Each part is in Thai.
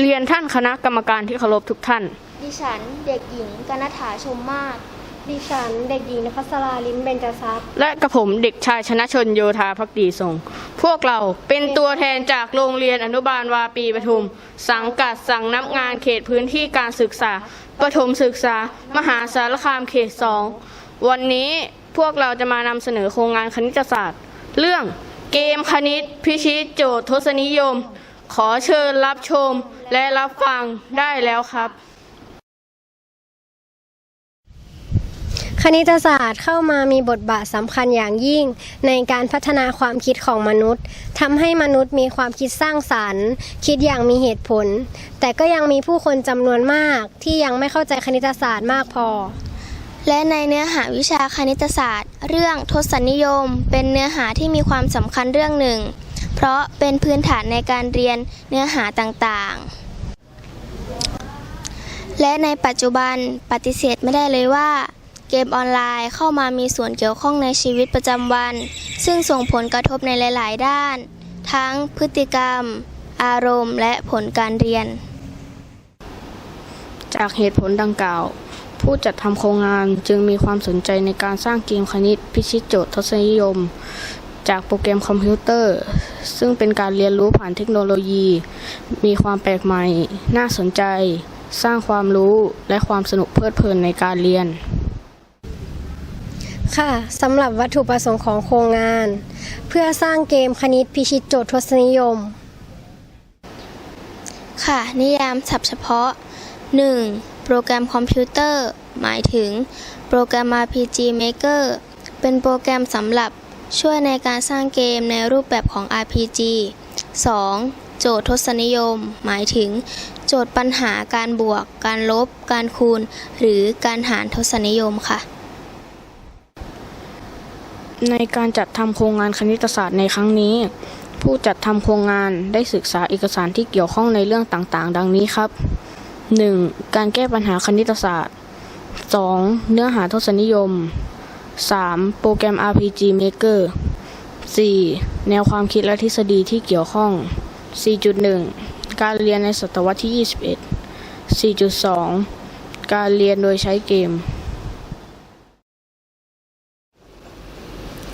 เรียนท่านคณะกรรมการที่เคารพทุกท่าน ดิฉันเด็กหญิงกนฐาชมมาก ดิฉันเด็กหญิงนภัสราลิ้มเบญจทรัพย์ และกระผมเด็กชายชนะชนโยธาพักดีทรง พวกเราเป็นตัวแทนจากโรงเรียนอนุบาลวาปีปทุม สังกัดสั่งนับงานเขตพื้นที่การศึกษาปฐมศึกษา มหาสารคามเขตสองวันนี้พวกเราจะมานำเสนอโครงงานคณิตศาสตร์ เรื่องเกมคณิตพิชิตโจทย์ทศนิยม ขอเชิญรับชมและรับฟังได้แล้วครับ คณิตศาสตร์เข้ามามีบทบาทสำคัญอย่างยิ่ง ในการพัฒนาความคิดของมนุษย์ทำให้มนุษย์มีความคิดสร้างสรรค์ คิดอย่างมีเหตุผล แต่ก็ยังมีผู้คนจำนวนมากที่ยังไม่เข้าใจคณิตศาสตร์มากพอและในเนื้อหาวิชาคณิตศาสตร์ เรื่องทศนิยม เป็นเนื้อหาที่มีความสำคัญเรื่องหนึ่ง เพราะเป็นพื้นฐานในการเรียนเนื้อหาต่างๆ และในปัจจุบันปฏิเสธไม่ได้เลยว่า เกมออนไลน์เข้ามามีส่วนเกี่ยวข้องในชีวิตประจำวัน ซึ่งส่งผลกระทบในหลาย ๆ ด้าน ทั้งพฤติกรรม อารมณ์ และผลการเรียน จากเหตุผลดังกล่าวผู้จัดทำโครงงานจึงมีความสนใจในการสร้างเกมคณิตพิชิตโจทย์ทศนิยม จากโปรแกรมคอมพิวเตอร์ ซึ่งเป็นการเรียนรู้ผ่านเทคโนโลยี มีความแปลกใหม่ น่าสนใจ สร้างความรู้และความสนุกเพลิดเพลินในการเรียน ค่ะสำหรับวัตถุประสงค์ของโครงงาน เพื่อสร้างเกมคณิตพิชิตโจทย์ทศนิยม ค่ะ นิยามศัพท์เฉพาะ 1. โปรแกรมคอมพิวเตอร์ หมายถึง โปรแกรม RPG Maker เป็นโปรแกรมสำหรับ ช่วยในการสร้างเกมในรูปแบบของ RPG 2. โจทย์ทศนิยม หมายถึง โจทย์ปัญหาการบวก การลบ การคูณ หรือการหารทศนิยมค่ะ ในการจัดทำโครงงานคณิตศาสตร์ในครั้งนี้ ผู้จัดทำโครงงานได้ศึกษาเอกสารที่เกี่ยวข้องในเรื่องต่างๆ ดังนี้ครับ 1. การแก้ปัญหาคณิตศาสตร์ 2. เนื้อหาทศนิยม 3. โปรแกรม RPG Maker 4. แนวความคิดและทฤษฎีที่เกี่ยวข้อง 4.1 การเรียนในศตวรรษที่ 21 4.2 การเรียนโดยใช้เกม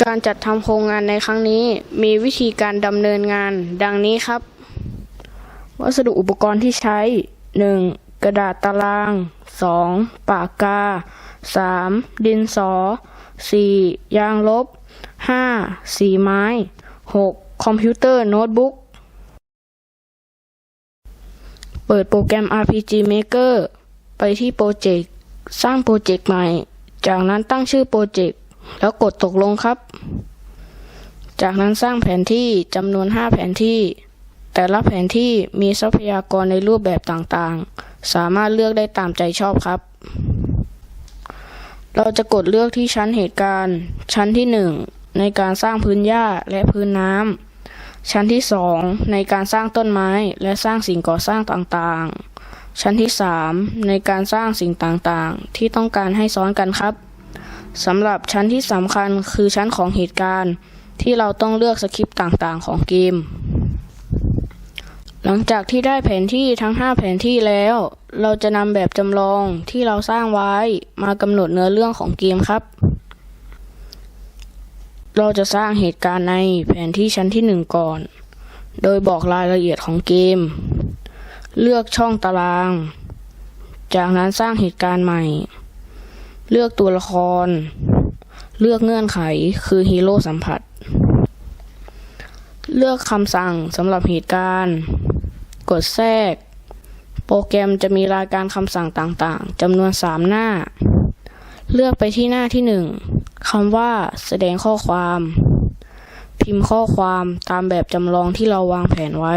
การจัดทำโครงงานในครั้งนี้มีวิธีการดำเนินงานดังนี้ครับ วัสดุอุปกรณ์ที่ใช้ 1. กระดาษตาราง 2. ปากกา 3. ดินสอ 4. ยางลบ 5. สีไม้ 6. คอมพิวเตอร์โน้ตบุ๊ก เปิดโปรแกรม RPG Maker ไปที่โปรเจกต์ สร้างโปรเจกต์ใหม่ จากนั้นตั้งชื่อโปรเจกต์ แล้วกดตกลงครับ จากนั้นสร้างแผนที่จำนวน 5 แผนที่ แต่ละแผนที่มีทรัพยากรในรูปแบบต่างๆ สามารถเลือกได้ตามใจชอบครับ เราจะกดเลือกที่ชั้นเหตุการณ์ ชั้นที่ 1 ในการสร้างพื้นหญ้าและพื้นน้ำ ชั้นที่ 2 ในการสร้างต้นไม้และสร้างสิ่งก่อสร้างต่างๆ ชั้นที่ 3 ในการสร้างสิ่งต่างๆ ที่ต้องการให้ซ้อนกันครับสำหรับชั้นที่สำคัญคือชั้นของเหตุการณ์ ที่เราต้องเลือกสคริปต์ต่างๆ ของเกม หลังจากที่ได้แผนที่ทั้ง 5 แผนที่แล้ว เราจะนำแบบจำลองที่เราสร้างไว้มากำหนดเนื้อเรื่องของเกมครับ เราจะสร้างเหตุการณ์ในแผนที่ชั้นที่1ก่อน โดยบอกรายละเอียดของเกม เลือกช่องตาราง จากนั้นสร้างเหตุการณ์ใหม่ เลือกตัวละคร เลือกเงื่อนไขคือฮีโร่สัมผัส เลือกคำสั่งสำหรับเหตุการณ์ กดแทรก โปรแกรมจะมีรายการคำสั่งต่างๆจำนวน 3 หน้า เลือกไปที่หน้าที่ 1คำว่าแสดงข้อความ พิมพ์ข้อความตามแบบจำลองที่เราวางแผนไว้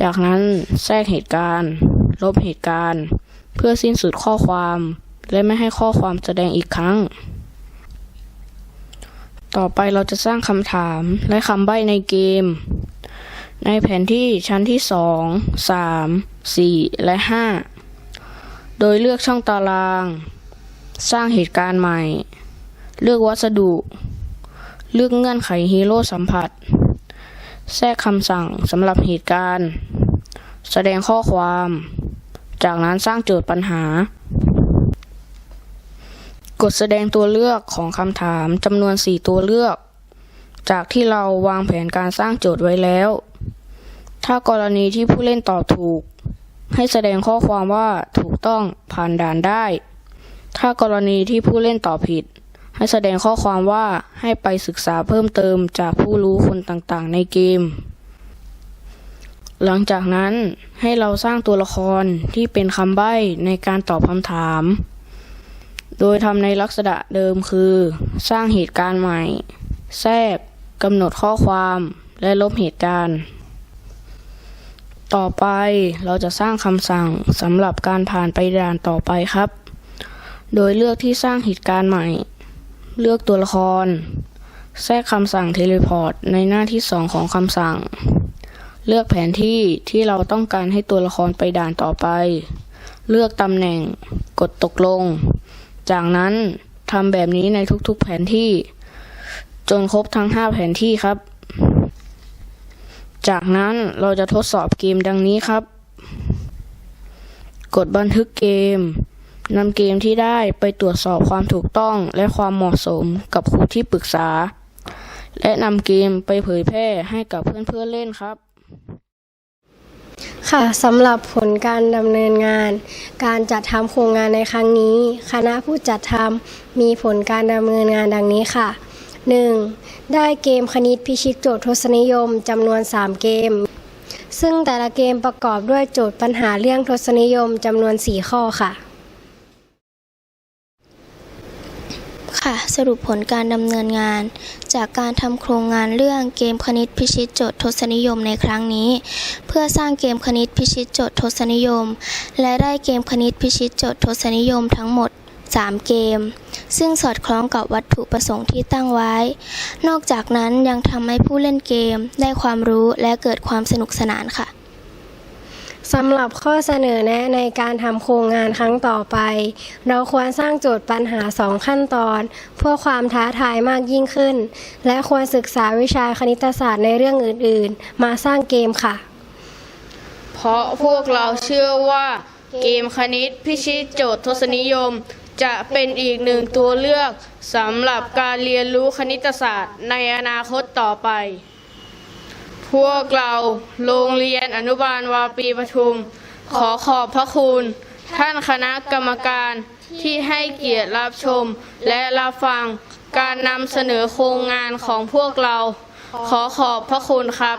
จากนั้นแทรกเหตุการณ์ ลบเหตุการณ์ เพื่อสิ้นสุดข้อความ และไม่ให้ข้อความแสดงอีกครั้ง ต่อไปเราจะสร้างคำถามและคำใบ้ในเกม ในแผนที่ชั้นที่ 2 3 4 และ 5 โดยเลือกช่องตาราง สร้างเหตุการณ์ใหม่ เลือกวัสดุ เลือกเงื่อนไขฮีโร่สัมผัส แทรกคำสั่งสำหรับเหตุการณ์ แสดงข้อความ จากนั้นสร้างโจทย์ปัญหา กดแสดงตัวเลือกของคำถามจำนวน 4 ตัวเลือกจากที่เราวางแผนการสร้างโจทย์ไว้แล้ว ถ้ากรณีที่ผู้เล่นตอบถูก ให้แสดงข้อความว่าถูกต้องผ่านด่านได้ ถ้ากรณีที่ผู้เล่นตอบผิด ให้แสดงข้อความว่าให้ไปศึกษาเพิ่มเติมจากผู้รู้คนต่างๆ ในเกม หลังจากนั้นให้เราสร้างตัวละครที่เป็นคำใบ้ในการตอบคำถาม โดยทำในลักษณะเดิมคือ สร้างเหตุการณ์ใหม่ แทรกกำหนดข้อความและลบเหตุการณ์ ต่อไปเราจะสร้างคำสั่งสำหรับการผ่านไปด่านต่อไปครับ โดยเลือกที่สร้างเหตุการณ์ใหม่ เลือกตัวละคร แทรกคำสั่งเทเลพอร์ตในหน้าที่สองของคำสั่ง เลือกแผนที่ที่เราต้องการให้ตัวละครไปด่านต่อไป เลือกตำแหน่ง กดตกลง จากนั้นทำแบบนี้ในทุกๆแผนที่ จนครบทั้ง 5 แผนที่ครับ จากนั้นเราจะทดสอบเกมดังนี้ครับ กดบันทึกเกมนำเกมที่ได้ไปตรวจสอบความถูกต้องและความเหมาะสมกับครูที่ปรึกษา และนำเกมไปเผยแพร่ให้กับเพื่อนๆเล่นครับ ค่ะสำหรับผลการดำเนินงาน การจัดทำโครงงานในครั้งนี้ คณะผู้จัดทำมีผลการดำเนินงานดังนี้ค่ะ 1. ได้เกมคณิตพิชิตโจทย์ทศนิยมจำนวน 3 เกม ซึ่งแต่ละเกมประกอบด้วยโจทย์ปัญหาเรื่องทศนิยมจำนวน 4 ข้อค่ะ ค่ะ สรุปผลการดำเนินงาน จากการทำโครงงานเรื่องเกมคณิตพิชิตโจทย์ทศนิยมในครั้งนี้ เพื่อสร้างเกมคณิตพิชิตโจทย์ทศนิยม และได้เกมคณิตพิชิตโจทย์ทศนิยมทั้งหมด 3 เกม ซึ่งสอดคล้องกับวัตถุประสงค์ที่ตั้งไว้ นอกจากนั้นยังทำให้ผู้เล่นเกมได้ความรู้และเกิดความสนุกสนานค่ะสำหรับข้อเสนอแนะในการทำโครงงานครั้งต่อไป เราควรสร้างโจทย์ปัญหา2ขั้นตอน เพื่อความท้าทายมากยิ่งขึ้น และควรศึกษาวิชาคณิตศาสตร์ในเรื่องอื่น ๆ มาสร้างเกมค่ะ เพราะพวกเราเชื่อว่า เกมคณิตพิชิตโจทย์ทศนิยม จะเป็นอีกหนึ่งตัวเลือกสำหรับการเรียนรู้คณิตศาสตร์ในอนาคตต่อไป พวกเราโรงเรียนอนุบาลวาปีปทุม ขอขอบพระคุณ ท่านคณะกรรมการที่ให้เกียรติรับชม และรับฟังการนำเสนอโครงงานของพวกเรา ขอขอบพระคุณครับ